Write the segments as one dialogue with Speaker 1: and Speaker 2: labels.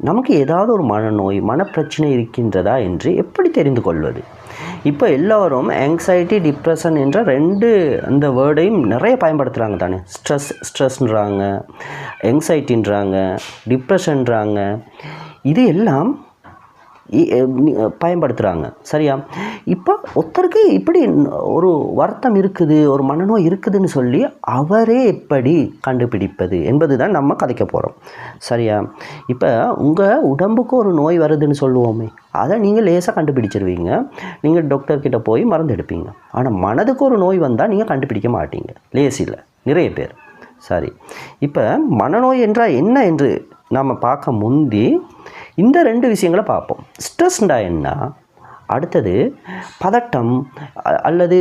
Speaker 1: நமக்கு ஏதாவது ஒரு மனநோய் மனப்பிரச்சனை இருக்கின்றதா என்று எப்படி தெரிந்து கொள்வது? இப்போ எல்லோரும் ஆங்ஸைட்டி டிப்ரெஷன் என்ற ரெண்டு அந்த வேர்டையும் நிறைய பயன்படுத்துகிறாங்க தானே. ஸ்ட்ரெஸ் ஸ்ட்ரெஸ்ன்றாங்க எங்ஸைட்டின்றாங்க டிப்ரெஷன்றாங்க இது எல்லாம் பயன்படுத்துகிறாங்க சரியா? இப்போ ஒருத்தருக்கு இப்படி ஒரு வருத்தம் இருக்குது ஒரு மனநோய் இருக்குதுன்னு சொல்லி அவரே எப்படி கண்டுபிடிப்பது என்பது தான் நம்ம கதைக்க போகிறோம் சரியா? இப்போ உங்கள் உடம்புக்கு ஒரு நோய் வருதுன்னு சொல்லுவோமே அதை நீங்கள் லேசாக கண்டுபிடிச்சிருவீங்க. நீங்கள் டாக்டர்கிட்ட போய் மருந்து எடுப்பீங்க. ஆனால் மனதுக்கு ஒரு நோய் வந்தால் நீங்கள் கண்டுபிடிக்க மாட்டீங்க. லேசில். நிறைய பேர். சரி. இப்போ மனநோய் என்றால் என்ன என்று நாம் பார்க்க முந்தி இந்த ரெண்டு விஷயங்களை பார்ப்போம். ஸ்ட்ரெஸ்ண்டா என்ன? அடுத்தது பதட்டம் அல்லது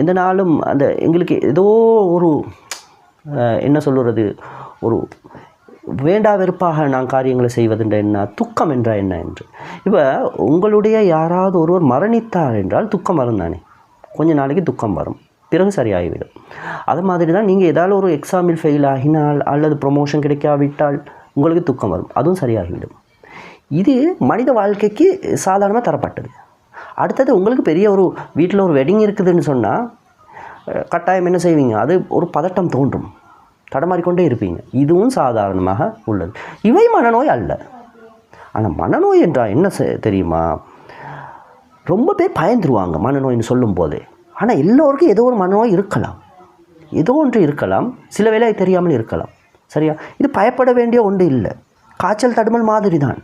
Speaker 1: எந்த நாளும் அந்த எங்களுக்கு ஏதோ ஒரு என்ன சொல்கிறது ஒரு வேண்டா வெறுப்பாக நான் காரியங்களை செய்வதென்ற என்ன? துக்கம் என்றால் என்ன என்று. இப்போ உங்களுடைய யாராவது ஒருவர் மரணித்தார் என்றால் துக்கம் வரும் தானே. கொஞ்ச நாளைக்கு துக்கம் வரும். பிறகு சரியாகிவிடும். அது மாதிரி தான் நீங்கள் ஏதாவது ஒரு எக்ஸாமில் ஃபெயில் ஆகினால் அல்லது ப்ரொமோஷன் கிடைக்காவிட்டால் உங்களுக்கு துக்கம் வரும். அதுவும் சரியாகிவிடும். இது மனித வாழ்க்கைக்கு சாதாரணமாக தரப்பட்டது. அடுத்தது உங்களுக்கு பெரிய ஒரு வீட்டில் ஒரு வெட்டிங் இருக்குதுன்னு சொன்னால் கட்டாயம் என்ன செய்வீங்க? அது ஒரு பதட்டம் தோன்றும். தடமாறிக்கொண்டே இருப்பீங்க. இதுவும் சாதாரணமாக உள்ளது. இவை மனநோய் அல்ல. ஆனால் மனநோய் என்றால் என்ன தெரியுமா? ரொம்ப பேர் பயந்துருவாங்க மனநோய்னு சொல்லும்போதே. ஆனால் எல்லோருக்கும் ஏதோ ஒரு மனநோய் இருக்கலாம். ஏதோ ஒன்று இருக்கலாம். சில வேலை தெரியாமல் இருக்கலாம். சரியா? இது பயப்பட வேண்டிய ஒன்று இல்லை. காய்ச்சல் தடுமல் மாதிரி தான்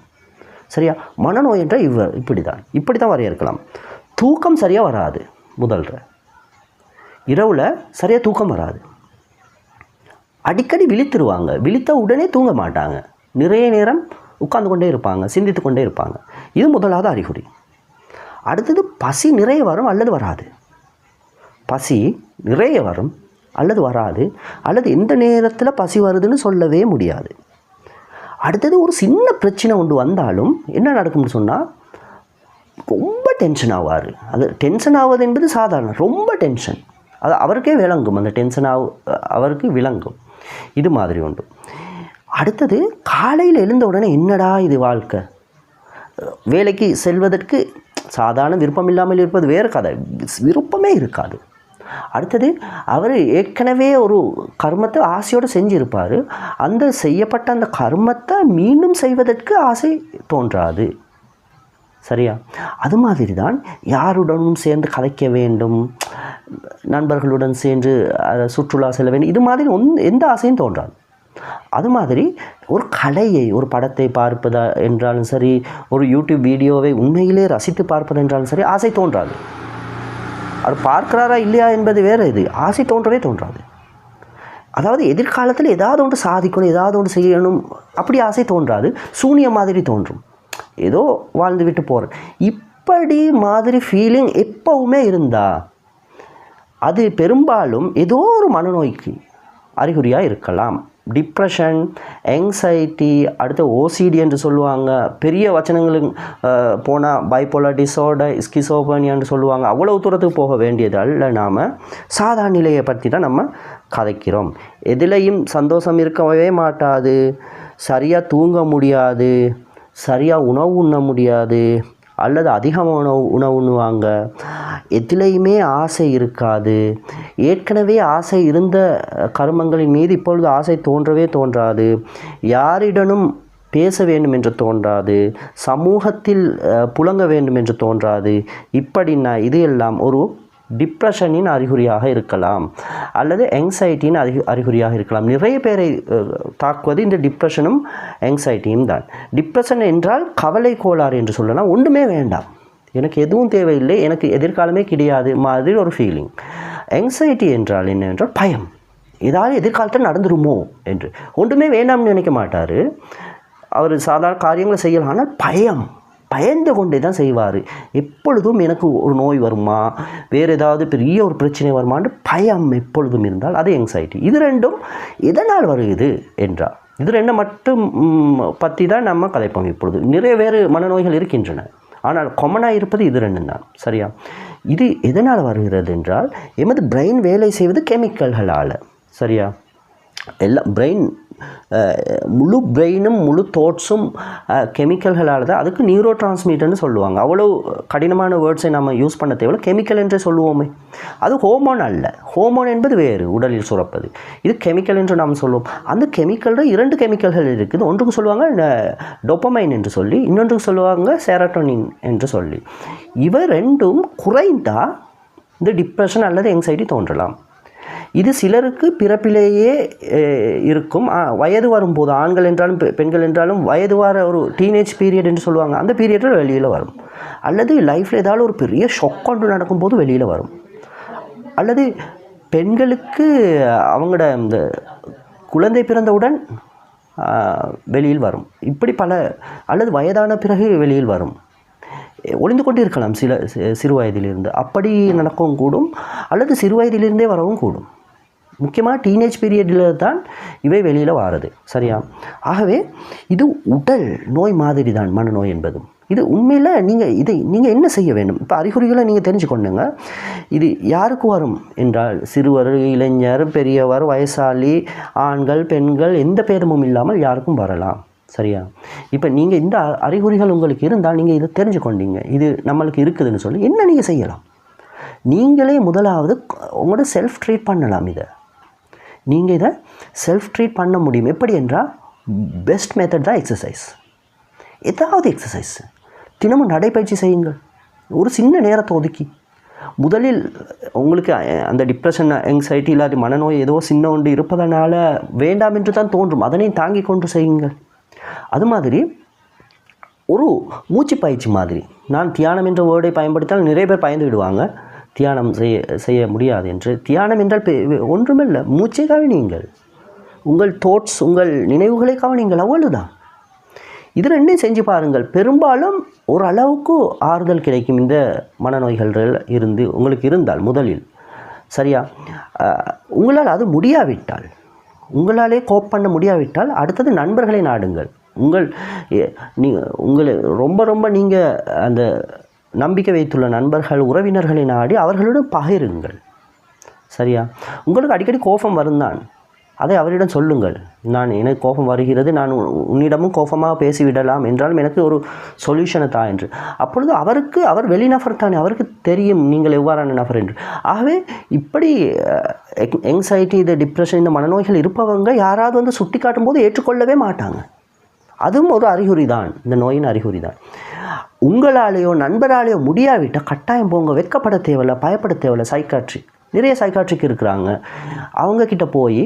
Speaker 1: சரியா? மனநோய் என்ற இவ இப்படி தான் இப்படி தான் வரையறுக்கலாம். தூக்கம் சரியாக வராது முதல்ல. இரவில் சரியாக தூக்கம் வராது. அடிக்கடி விழித்துருவாங்க. விழித்த உடனே தூங்க மாட்டாங்க. நிறைய நேரம் உட்கார்ந்து கொண்டே இருப்பாங்க சிந்தித்து கொண்டே இருப்பாங்க. இது முதலாவது அறிகுறி. அடுத்தது பசி நிறைய வரும் அல்லது வராது. பசி நிறைய வரும் அல்லது வராது அல்லது எந்த நேரத்தில் பசி வருதுன்னு சொல்லவே முடியாது. அடுத்தது ஒரு சின்ன பிரச்சனை ஒன்று வந்தாலும் என்ன நடக்கும்னு சொன்னால் ரொம்ப டென்ஷன் ஆவார். அது டென்ஷன் ஆவது என்பது சாதாரணம் ரொம்ப டென்ஷன் அது அவருக்கே விளங்கும் அந்த டென்ஷன் ஆகு அவருக்கு விளங்கும். இது மாதிரி உண்டு. அடுத்தது காலையில் எழுந்த உடனே என்னடா இது வாழ்க்கை? வேலைக்கு செல்வதற்கு சாதாரண விருப்பம் இல்லாமல் இருப்பது வேறு கதை. விருப்பமே இருக்காது. அடுத்தது அவர் ஏற்கனவே ஒரு கர்மத்தை ஆசையோடு செஞ்சிருப்பார். அந்த செய்யப்பட்ட அந்த கர்மத்தை மீண்டும் செய்வதற்கு ஆசை தோன்றாது. சரியா? அது மாதிரி தான் யாருடனும் சேர்ந்து கலைக்க வேண்டும் நண்பர்களுடன் சேர்ந்து சுற்றுலா செல்ல வேண்டும். இது மாதிரி ஒன் எந்த ஆசையும் தோன்றாது. அது மாதிரி ஒரு கலையை ஒரு படத்தை பார்ப்பதா என்றாலும் சரி ஒரு யூடியூப் வீடியோவை உண்மையிலே ரசித்து பார்ப்பது என்றாலும் சரி ஆசை தோன்றாது. அவர் பார்க்கிறாரா இல்லையா என்பது வேறு இது. ஆசை தோன்றவே தோன்றாது. அதாவது எதிர்காலத்தில் ஏதாவது ஒன்று சாதிக்கணும் ஏதாவது ஒன்று செய்யணும் அப்படி ஆசை தோன்றாது. சூனியம் மாதிரி தோன்றும். ஏதோ வாழ்ந்து விட்டு போகிறேன் இப்படி மாதிரி ஃபீலிங் எப்பவுமே இருந்தா அது பெரும்பாலும் ஏதோ ஒரு மனநோய்க்கு அறிகுறியாக இருக்கலாம். டிப்ரெஷன் எங்ஸைட்டி அடுத்து ஓசிடி என்று சொல்லுவாங்க. பெரிய வச்சனங்களுக்கு போனால் பைப்போலா டிஸார்டர் ஸ்கிசோபனியான்னு சொல்லுவாங்க. அவ்வளவு தூரத்துக்கு போக வேண்டியது அல்ல. நாம் சாதாரண நிலையை பற்றி தான் நம்ம கதைக்கிறோம். எதுலேயும் சந்தோஷம் இருக்கவே மாட்டாது. சரியாக தூங்க முடியாது. சரியாக உணவு உண்ண முடியாது. அல்லது அதிகமாக உணவு உணவு உண்ணுவாங்க. எதிலையுமே ஆசை இருக்காது. ஏற்கனவே ஆசை இருந்த கர்மங்களின் மீது இப்பொழுது ஆசை தோன்றவே தோன்றாது. யாரிடனும் பேச வேண்டும் என்று தோன்றாது. சமூகத்தில் புழங்க வேண்டும் என்று தோன்றாது. இப்படின்னா இது எல்லாம் ஒரு டிப்ரெஷனின் அறிகுறியாக இருக்கலாம். அல்லது எங்ஸைட்டியின் அறிகு அறிகுறியாக இருக்கலாம். நிறைய பேரை தாக்குவது இந்த டிப்ரெஷனும் எங்ஸைட்டியும் தான். டிப்ரெஷன் என்றால் கவலை கோளாறு என்று சொல்லலாம். ஒன்றுமே வேண்டாம். எனக்கு எதுவும் தேவையில்லை எனக்கு எதிர்காலமே கிடையாது மாதிரி ஒரு ஃபீலிங் எங்ஸைட்டி என்றால் என்ன என்றால் பயம். இதால் எதிர்காலத்தில் நடந்துருமோ என்று. ஒன்றுமே வேண்டாம்னு நினைக்க மாட்டார். அவர் சாதாரண காரியங்களை செய்யலாம் ஆனால் பயம். பயந்து கொண்டே தான் செய்வார். எப்பொழுதும் எனக்கு ஒரு நோய் வருமா? வேறு ஏதாவது பெரிய ஒரு பிரச்சனை வருமான்னு பயம் எப்பொழுதும் இருந்தால் அது எங்ஸைட்டி இது ரெண்டும் எதனால் வருகிறது என்றால் இது ரெண்டை மட்டும் பற்றி தான் நம்ம கலைப்போம் இப்பொழுது. நிறைய வேறு மனநோய்கள் இருக்கின்றன. ஆனால் காமனாக இருப்பது இது ரெண்டும் தான். சரியா? இது எதனால் வருகிறது என்றால் எமது பிரெயின் வேலை செய்வது கெமிக்கல்களால் சரியா? எல்லாம் பிரெயின் முழு பிரெயினும் முழு தோட்ஸும் கெமிக்கல்களால் தான் அதுக்கு நியூரோ டிரான்ஸ்மீட்டர்னு சொல்லுவாங்க. அவ்வளோ கடினமான வேர்ட்ஸை நம்ம யூஸ் பண்ண தேவையில்ல. கெமிக்கல் என்றே சொல்லுவோமே. அது ஹோமோன் அல்ல. ஹோமோன் என்பது வேறு உடலில் சுரப்பது. இது கெமிக்கல் என்று நாம் சொல்லுவோம் அந்த கெமிக்கலில் இரண்டு கெமிக்கல்கள் இருக்குது. ஒன்றுக்கு சொல்லுவாங்க டொப்பமைன் என்று சொல்லி இன்னொன்றுக்கு சொல்லுவாங்க செரட்டோனின் என்று சொல்லி. இவை ரெண்டும் குறைந்தால் இந்த டிப்ரெஷன் அல்லது எங்ஸைட்டி தோன்றலாம். இது சிலருக்கு பிறப்பிலேயே இருக்கும். வயது வரும்போது ஆண்கள் என்றாலும் பெ- பெண்கள் என்றாலும் வயது வர ஒரு டீனேஜ் பீரியட் என்று சொல்லுவாங்க. அந்த பீரியடில் வெளியில் வரும். அல்லது லைஃப்பில் ஏதாவது ஒரு பெரிய ஷொக் ஒன்று நடக்கும்போது வெளியில் வரும். அல்லது பெண்களுக்கு அவங்களோட இந்த குழந்தை பிறந்தவுடன் வெளியில் வரும். இப்படி பல அல்லது வயதான பிறகு வெளியில் வரும். ஒளிந்து கொண்டு இருக்கலாம் சில சிறு வயதிலிருந்து. அப்படி நடக்கவும் கூடும். அல்லது சிறு வயதிலிருந்தே வரவும் கூடும். முக்கியமாக டீனேஜ் பீரியடில் தான் இவை வெளியில் வாருது. சரியா? ஆகவே இது உடல் நோய் மாதிரி தான் மனநோய் என்பதும். இது உண்மையில் நீங்கள் இதை நீங்கள் என்ன செய்ய வேண்டும்? இப்போ அறிகுறிகளை நீங்கள் தெரிஞ்சுக்கொண்டுங்க. இது யாருக்கு வரும் என்றால் சிறுவர் இளைஞர் பெரியவர் வயசாளி ஆண்கள் பெண்கள் எந்த பேதமும் இல்லாமல் யாருக்கும் வரலாம். சரியா? இப்போ நீங்கள் இந்த அறிகுறிகள் உங்களுக்கு இருந்தால் நீங்கள் இதை தெரிஞ்சுக்கொண்டீங்க. இது நம்மளுக்கு இருக்குதுன்னு சொல்லி என்ன நீங்கள் செய்யலாம்? நீங்களே முதலாவது உங்களோட செல்ஃப் ட்ரீட் பண்ணலாம் இதை. நீங்கள் இதை செல்ஃப் ட்ரீட் பண்ண முடியும். எப்படி என்றால் பெஸ்ட் மெத்தட் தான் எக்ஸசைஸ் ஏதாவது எக்ஸசைஸ் தினமும் நடைப்பயிற்சி செய்யுங்கள். ஒரு சின்ன நேரத்தை ஒதுக்கி. முதலில் உங்களுக்கு அந்த டிப்ரெஷன் எங்ஸைட்டி இல்லாத மனநோய் ஏதோ சின்ன ஒன்று இருப்பதனால வேண்டாம் என்று தான் தோன்றும். அதனை தாங்கிக் கொண்டு செய்யுங்கள். அது மாதிரி ஒரு மூச்சு பயிற்சி மாதிரி. நான் தியானம் என்ற வேர்டை பயன்படுத்தினால் நிறைய பேர் பயந்து விடுவாங்க. தியானம் செய்ய செய்ய முடியாது என்று. தியானம் என்றால் ஒன்றுமில்லை மூச்சை கவனியுங்கள். உங்கள் தோட்ஸ் உங்கள் நினைவுகளை கவனியுங்கள் அவ்வளவுதான். இது ரெண்டையும் செஞ்சு பாருங்கள் பெரும்பாலும் ஓரளவுக்கு ஆறுதல் கிடைக்கும் இந்த மனநோய்கள் இருந்து உங்களுக்கு இருந்தால் முதலில். சரியா? உங்களால் அது முடியாவிட்டால் உங்களாலே கோப் பண்ண முடியாவிட்டால் அடுத்தது நண்பர்களை நாடுங்கள். உங்கள் நீ உங்களை ரொம்ப ரொம்ப நீங்கள் அந்த நம்பிக்கை வைத்துள்ள நண்பர்கள் உறவினர்களை நாடி அவர்களுடன் பகிருங்கள். சரியா? உங்களுக்கு அடிக்கடி கோபம் வரும்தான். அதை அவரிடம் சொல்லுங்கள். நான் எனக்கு கோபம் வருகிறது நான் உன்னிடமும் கோபமாக பேசிவிடலாம் என்றாலும் எனக்கு ஒரு சொல்யூஷனை தா என்று. அப்பொழுது அவருக்கு அவர் வெளிநபர் தானே அவருக்கு தெரியும் நீங்கள் எவ்வாறான நபர் என்று. ஆகவே இப்படி எங்ஸைட்டி இது டிப்ரெஷன் இந்த மனநோய்கள் இருப்பவங்க யாராவது வந்து சுட்டி காட்டும் போது ஏற்றுக்கொள்ளவே மாட்டாங்க. அதுவும் ஒரு அறிகுறி தான் இந்த நோயின் அறிகுறி தான் உங்களாலேயோ நண்பராலேயோ முடியாவிட்டால் கட்டாயம் போங்க. வெட்கப்பட தேவையில்ல பயப்பட தேவையில்ல. சைக்காட்ரிக் நிறைய சைக்காட்ரிக் இருக்கிறாங்க. அவங்கக்கிட்ட போய்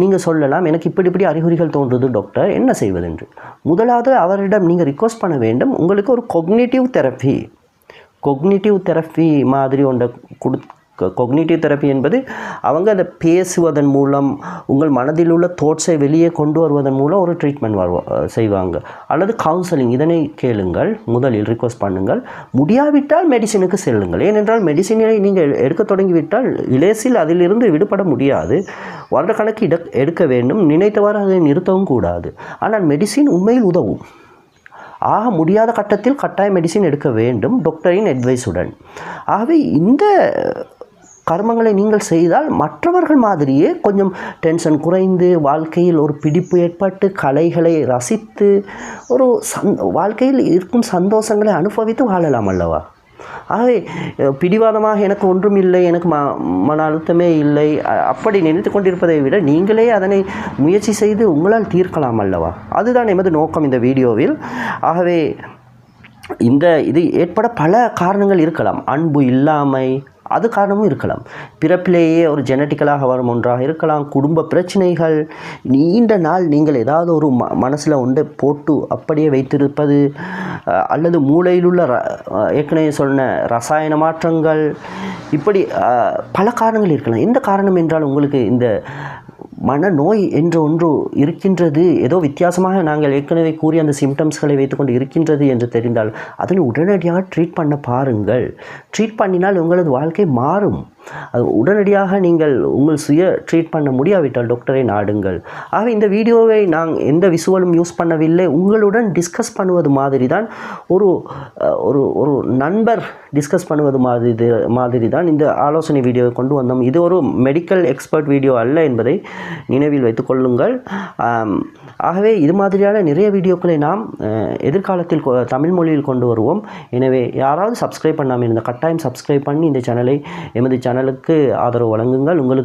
Speaker 1: நீங்கள் சொல்லலாம் எனக்கு இப்படி இப்படி அறிகுறிகள் தோன்றுது டாக்டர் என்ன செய்வது என்று முதலாவது அவரிடம் நீங்கள் ரிக்வஸ்ட் பண்ண வேண்டும். உங்களுக்கு ஒரு கொக்னேட்டிவ் தெரப்பி கொக்னேட்டிவ் தெரப்பி மாதிரி ஒன்றை கொடு கொக்னிட்டிவ் தெரப்பி என்பது அவங்க அதை பேசுவதன் மூலம் உங்கள் மனதில் உள்ள தோட்ஸை வெளியே கொண்டு வருவதன் மூலம் ஒரு ட்ரீட்மெண்ட் வருவா செய்வாங்க. அல்லது கவுன்சிலிங் இதனை கேளுங்கள் முதலில் ரிக்வஸ்ட் பண்ணுங்கள். முடியாவிட்டால் மெடிசினுக்கு செல்லுங்கள். ஏனென்றால் மெடிசினை நீங்கள் எடுக்க தொடங்கிவிட்டால் இலேசில் அதிலிருந்து விடுபட முடியாது. வருடக்கணக்கு இட எடுக்க வேண்டும். நினைத்தவாறு அதை நிறுத்தவும் கூடாது. ஆனால் மெடிசின் உண்மையில் உதவும். ஆக முடியாத கட்டத்தில் கட்டாய மெடிசின் எடுக்க வேண்டும். டாக்டரின் அட்வைஸுடன் ஆகவே இந்த கர்மங்களை நீங்கள் செய்தால் மற்றவர்கள் மாதிரியே கொஞ்சம் டென்ஷன் குறைந்து வாழ்க்கையில் ஒரு பிடிப்பு ஏற்பட்டு கலைகளை ரசித்து ஒரு சந் வாழ்க்கையில் இருக்கும் சந்தோஷங்களை அனுபவித்து வாழலாம் அல்லவா? ஆகவே பிடிவாதமாக எனக்கு ஒன்றும் இல்லை எனக்கு ம மன அழுத்தமே இல்லை அப்படி நினைத்து கொண்டிருப்பதை விட நீங்களே அதனை முயற்சி செய்து உங்களால் தீர்க்கலாம் அல்லவா? அதுதான் எமது நோக்கம் இந்த வீடியோவில். ஆகவே இந்த இது ஏற்பட பல காரணங்கள் இருக்கலாம். அன்பு இல்லாமை அது காரணமும் இருக்கலாம். பிறப்பிலேயே ஒரு ஜெனட்டிக்கலாக வரும் ஒன்றாக இருக்கலாம். குடும்ப பிரச்சனைகள் நீண்ட நாள் நீங்கள் ஏதாவது ஒரு ம மனசில் ஒன்றை போட்டு அப்படியே வைத்திருப்பது அல்லது மூளையில் உள்ள ர ஏற்கனவே சொன்ன ரசாயன மாற்றங்கள் இப்படி பல காரணங்கள் இருக்கலாம். எந்த காரணம் என்றால் உங்களுக்கு இந்த மனநோய் என்று ஒன்று இருக்கின்றது. ஏதோ வித்தியாசமாக நாங்கள் ஏற்கனவே கூறிய அந்த சிம்டம்ஸ்களை வைத்துக்கொண்டு இருக்கின்றது என்று தெரிந்தால் அதனை உடனடியாக ட்ரீட் பண்ண பாருங்கள். ட்ரீட் பண்ணினால் உங்களது வாழ்க்கை மாறும். அது உடனடியாக நீங்கள் உங்கள் சுய ட்ரீட் பண்ண முடியாவிட்டால் டாக்டரை நாடுங்கள். ஆக இந்த வீடியோவை நான் எந்த விசுவலும் யூஸ் பண்ணவில்லை. உங்களுடன் டிஸ்கஸ் பண்ணுவது மாதிரி தான் ஒரு ஒரு ஒரு நண்பர் டிஸ்கஸ் பண்ணுவது மாதிரி இது- மாதிரி தான் இந்த ஆலோசனை வீடியோவை கொண்டு வந்தோம். இது ஒரு மெடிக்கல் எக்ஸ்பர்ட் வீடியோ அல்ல என்பதை நினைவில் வைத்துக்கொள்ளுங்கள் ஆகவே இது மாதிரியான நிறைய வீடியோக்களை நாம் எதிர்காலத்தில் கொ- தமிழ் மொழியில் கொண்டு வருவோம். எனவே யாராவது சப்ஸ்கிரைப் பண்ணாமல் இருந்த கட்டாயம் சப்ஸ்கிரைப் பண்ணி இந்த சேனலை எமது சேனலுக்கு ஆதரவு வழங்குங்கள். உங்களுக்கு